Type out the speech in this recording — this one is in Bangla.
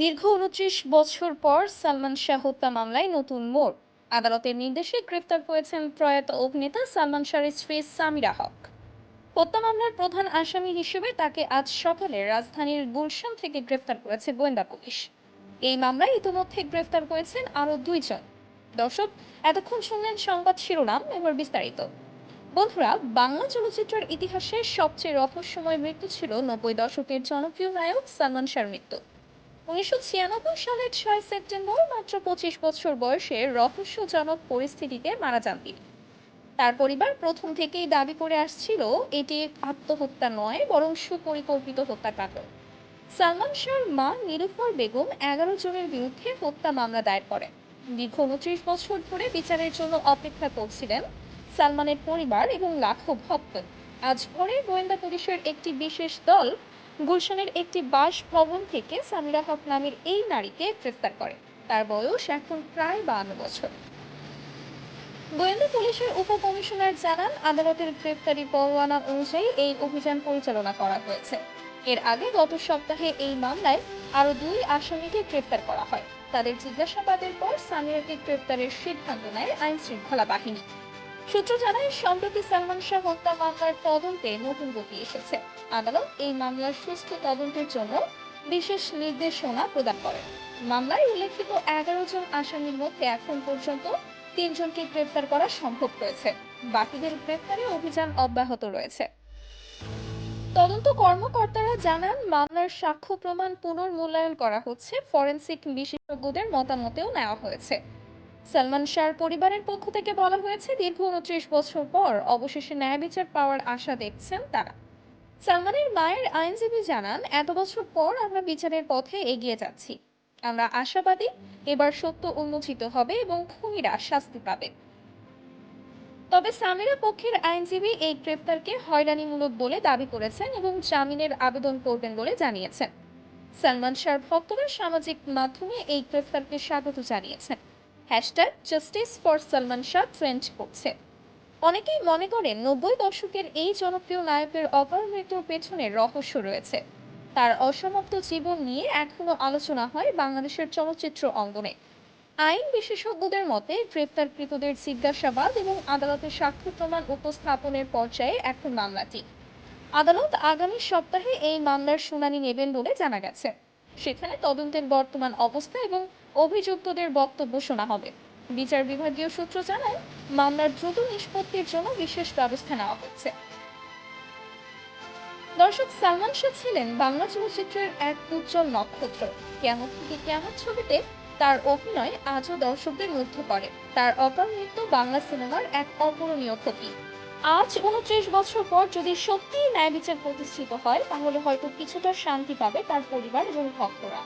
দীর্ঘ উনত্রিশ বছর পর সালমান শাহ হত্যা মামলায় নতুন মোড়। আদালতের নির্দেশে গ্রেপ্তার হয়েছেন প্রয়াত অভিনেতা সালমান শাহের স্ত্রী সামিরা হক। হত্যা মামলার প্রধান আসামি হিসেবে তাকে আজ সকালে রাজধানীর গুলশান থেকে গ্রেপ্তার করেছে গোয়েন্দা পুলিশ। এই মামলায় ইতিমধ্যে গ্রেপ্তার হয়েছেন আরও দুইজন। দর্শক, এতক্ষণ শুনলেন সংবাদ শিরোনাম, এবার বিস্তারিত। বন্ধুরা, বাংলা চলচ্চিত্রের ইতিহাসে সবচেয়ে রহস্যময় মৃত্যু ছিল নব্বই দশকের জনপ্রিয় নায়ক সালমান শাহর মৃত্যু। উনিশশো ছিয়ানব্বই সালের ছয় সেপ্টেম্বর মাত্র পঁচিশ বছর বয়সে রহস্যজনক পরিস্থিতিতে মারা যান তিনি। তার পরিবার প্রথম থেকেই দাবি করে আসছিল, এটি আত্মহত্যা নয়, বরং সুপরিকল্পিত হত্যাকাণ্ড। সালমান শাহর মা নীলুফার বেগম এগারো জনের বিরুদ্ধে হত্যা মামলা দায়ের করেন। দীর্ঘ উনত্রিশ বছর ধরে বিচারের জন্য অপেক্ষা করছিলেন সালমানের পরিবার এবং লাখো ভক্ত। আজ ভোরে গোয়েন্দা পুলিশের একটি বিশেষ দল গুলশানের একটি বাসভবন থেকে সামিরা হক নামের এই নারীকে গ্রেফতার করে। তার বয়স এখন প্রায় বান্ন বছর। গোয়েন্দা পুলিশের উপকমিশনার জানান, আদালতের গ্রেফতারি পরোয়ানা অনুযায়ী এই অভিযান পরিচালনা করা হয়েছে। এর আগে গত সপ্তাহে এই মামলায় আরও দুই আসামিকে গ্রেফতার করা হয়। তাদের জিজ্ঞাসাবাদের পর সামিরাকে গ্রেফতারের সিদ্ধান্ত নেয় আইন শৃঙ্খলা বাহিনী। সূত্র জানায়, সম্প্রতি সালমান শাহ হত্যা মামলার তদন্তে নতুন গতি এসেছে। আদালত এই মামলার সুস্থ তদন্তের জন্য বিশেষ নির্দেশনা প্রদান করে মামলায় উল্লেখিত এগারো জন আসামির মধ্যে এখন পর্যন্ত তিনজনকে গ্রেফতার করা সম্ভব হয়েছে। বাকিদের গ্রেফতারে অভিযান অব্যাহত রয়েছে। তদন্ত কর্মকর্তারা জানান, মামলার সাক্ষ্য প্রমাণ পুনর্মূল্যায়ন করা হচ্ছে। ফরেনসিক বিশেষজ্ঞদের মতামতেও নেওয়া হয়েছে। সালমান শাহর পরিবারের পক্ষ থেকে বলা হয়েছে, দীর্ঘ উনত্রিশ বছর পর অবশেষে ন্যায় বিচার পাওয়ার আশা দেখছেন তারা। সালমানের মায়ের আইনজীবী জানান, এত বছর পর আমরা বিচারের পথে এগিয়ে যাচ্ছি। আমরা আশাবাদী, এবার সত্য উন্মোচিত হবে এবং খুনিরা শাস্তি পাবে। তবে সামিরা পক্ষের আইনজীবী এই গ্রেপ্তারকে হয়রানিমূলক বলে দাবি করেছেন এবং জামিনের আবেদন করবেন বলে জানিয়েছেন। সালমান শাহর ভক্তরা সামাজিক মাধ্যমে এই গ্রেপ্তারকে স্বাগত জানিয়েছেন। Hashtag justice for Salman Shah trend করছে। অনেকেই মনে করেন নব্বই দশকের এই জনপ্রিয় নায়কের অকাল মৃত্যুর পেছনে রহস্য রয়েছে। তার অসমাপ্ত জীবন নিয়ে এখনও আলোচনা হয় বাংলাদেশের চলচ্চিত্র অঙ্গনে। আইন বিশেষজ্ঞদের মতে গ্রেপ্তারকৃতদের জিজ্ঞাসাবাদ এবং আদালতের সাক্ষ্য প্রমাণ উপস্থাপনের পর্যায়ে এখন মামলাটি। আদালত আগামী সপ্তাহে এই মামলার শুনানি নেবেন বলে জানা গেছে। সেখানে তদন্তের বর্তমান অবস্থা এবং অভিযুক্তদের বক্তব্য শোনা হবে। বিচার বিভাগীয় সূত্র জানায়, মামলার দ্রুত নিষ্পত্তির জন্য বিশেষ ব্যবস্থা নেওয়া হচ্ছে। দর্শক, সালমান শাহ ছিলেন বাংলা চলচ্চিত্রের এক উজ্জ্বল নক্ষত্র। কেমন থেকে কেমন ছবিতে তার অভিনয় আজও দর্শকদের মুগ্ধ করে তার মৃত্যু বাংলা সিনেমার এক অপূরণীয় ক্ষতি। আজ উনত্রিশ বছর পর যদি সত্যিই ন্যায় বিচার প্রতিষ্ঠিত হয়, তাহলে হয়তো কিছুটা শান্তি পাবে তার পরিবার এবং ভক্তরা।